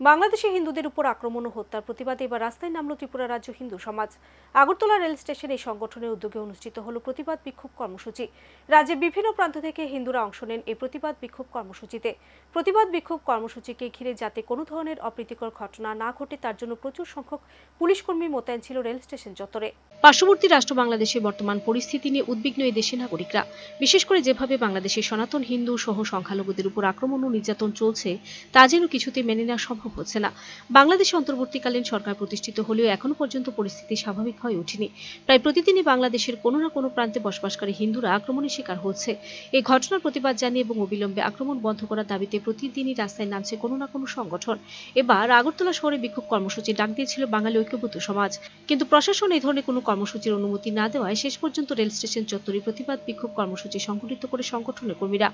বাংলাদেশে হিন্দুদের উপর আক্রমণ ও হত্যার প্রতিবাদে এবার রাস্তায় নামল ত্রিপুরা রাজ্য হিন্দু সমাজ। আগরতলা রেল স্টেশনে এই সংগঠনের উদ্যোগে অনুষ্ঠিত হল প্রতিবাদ বিক্ষোভ কর্মসূচি। রাজ্যের বিভিন্ন প্রান্ত থেকে হিন্দুরা অংশ নেন এই প্রতিবাদ বিক্ষোভ কর্মসূচিতে। প্রতিবাদ বিক্ষোভ কর্মসূচিকে ঘিরে যাতে কোনো ধরনের অপ্রীতিকর ঘটনা না ঘটে, তার জন্য প্রচুর সংখ্যক পুলিশ কর্মী মোতায়েন ছিল রেল স্টেশন চত্বরে। পার্শ্ববর্তী রাষ্ট্র বাংলাদেশের বর্তমান পরিস্থিতি নিয়ে উদ্বিগ্ন এই দেশের নাগরিকরা। বিশেষ করে যেভাবে বাংলাদেশের সনাতন হিন্দু সহ সংখ্যালঘুদের উপর আক্রমণ ও নির্যাতন চলছে, তা যেন কিছুতে মেনে নেওয়া সম্ভব হচ্ছে না। বাংলাদেশে অন্তর্বর্তীকালীন সরকার প্রতিষ্ঠিত হলেও এখনও পর্যন্ত পরিস্থিতি স্বাভাবিক হয়ে ওঠেনি। প্রায় প্রতিদিনই বাংলাদেশের কোনো না কোনো প্রান্তে বসবাসকারী হিন্দুরা আক্রমণের শিকার হচ্ছে। এই ঘটনার প্রতিবাদ জানিয়ে এবং অবিলম্বে আক্রমণ বন্ধ করার দাবিতে প্রতিদিনই রাস্তায় নামছে কোনো না কোনো সংগঠন। এবার আগরতলা শহরে বিক্ষোভ কর্মসূচি ডাক দিয়েছিল বাঙালি ঐক্যবদ্ধ সমাজ। কিন্তু প্রশাসন এই ধরনের কোনো কর্মসূচির অনুমতি না দেওয়ায় শেষ পর্যন্ত রেল স্টেশন চত্বরে প্রতিবাদ বিক্ষোভ কর্মসূচি সংগঠিত করে সংগঠনের কর্মীরা।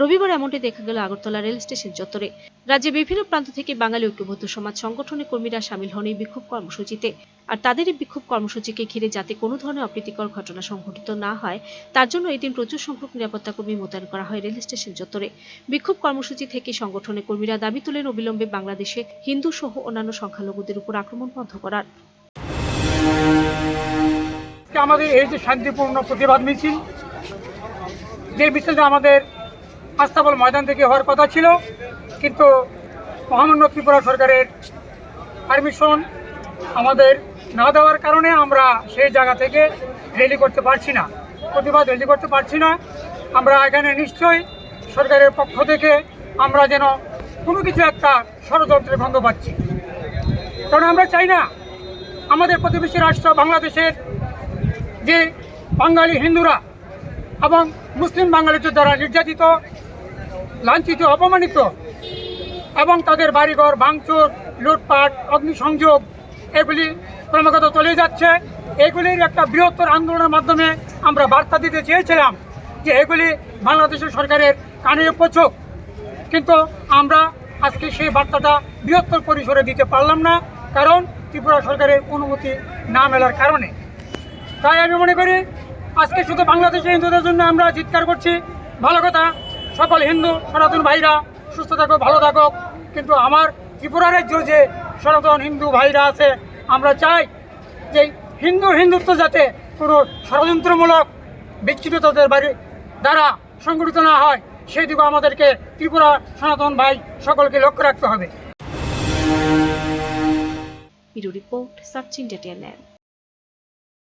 রবিবার এমনটি দেখা গেল আগরতলা রেল স্টেশন চত্বরে। রাজ্যের বিভিন্ন প্রান্ত থেকে বাঙালি ঐক্যবদ্ধ সমাজ সংগঠনের কর্মীরা সামিল হন এই বিক্ষোভ কর্মসূচিতে। আর তাদের এই বিক্ষোভ কর্মসূচিকে ঘিরে যাতে কোনো ধরনের অপ্রীতিকর ঘটনা সংঘটিত না হয়, তার জন্য এদিন প্রচুর সংখ্যক নিরাপত্তা কর্মী মোতায়েন করা হয় রেল স্টেশন চত্বরে। বিক্ষোভ কর্মসূচি থেকে সংগঠনের কর্মীরা দাবি তোলেন, অবিলম্বে বাংলাদেশে হিন্দু সহ অন্যান্য সংখ্যালঘুদের উপর আক্রমণ বন্ধ করার। আমাদের এই যে শান্তিপূর্ণ প্রতিবাদ মিছিল, যে মিছিলটা আমাদের আস্তাবল ময়দান থেকে হওয়ার কথা ছিল কিন্তু মহামান্য ত্রিপুরা সরকারের পারমিশন আমাদের না দেওয়ার কারণে আমরা সেই জায়গা থেকে রেলি করতে পারছি না, প্রতিবাদ রেলি করতে পারছি না। আমরা এখানে নিশ্চয়ই সরকারের পক্ষ থেকে আমরা যেন কোনো কিছু একটা ষড়যন্ত্রের গন্ধ পাচ্ছি। কারণ আমরা চাই না আমাদের প্রতিবেশী রাষ্ট্র বাংলাদেশের যে বাঙালি হিন্দুরা এবং মুসলিম বাঙালিদের দ্বারা নির্যাতিত, লাঞ্ছিত, অপমানিত এবং তাদের বাড়িঘর, ভাঙচুর, লুটপাট, অগ্নিসংযোগ, এগুলি ক্রমাগত চলে যাচ্ছে। এগুলির একটা বৃহত্তর আন্দোলনের মাধ্যমে আমরা বার্তা দিতে চেয়েছিলাম যে এগুলি বাংলাদেশের সরকারের কানে পৌঁছক। কিন্তু আমরা আজকে সেই বার্তাটা বৃহত্তর পরিসরে দিতে পারলাম না, কারণ ত্রিপুরা সরকারের অনুমতি না মেলার কারণে। তাই আমি মনে করি, আজকে শুধু বাংলাদেশের হিন্দুদের জন্য আমরা চিৎকার করছি। ভালো কথা, সকল হিন্দু, সনাতন ভাইরা, সুস্থ থাকো ভালো থাকো কিন্তু আমার ত্রিপুরা রাজ্য যে সনাতন হিন্দু ভাইরা আছে, আমরা চাই যে হিন্দু হিন্দুত্ব যাতে কোনো ষড়যন্ত্রমূলক বিচ্ছিন্নতাদের বাড়ি দ্বারা সংগঠিত না হয়, সেই দিকে আমাদেরকে ত্রিপুরা সনাতন ভাই সকলকে লক্ষ্য রাখতে হবে। Report search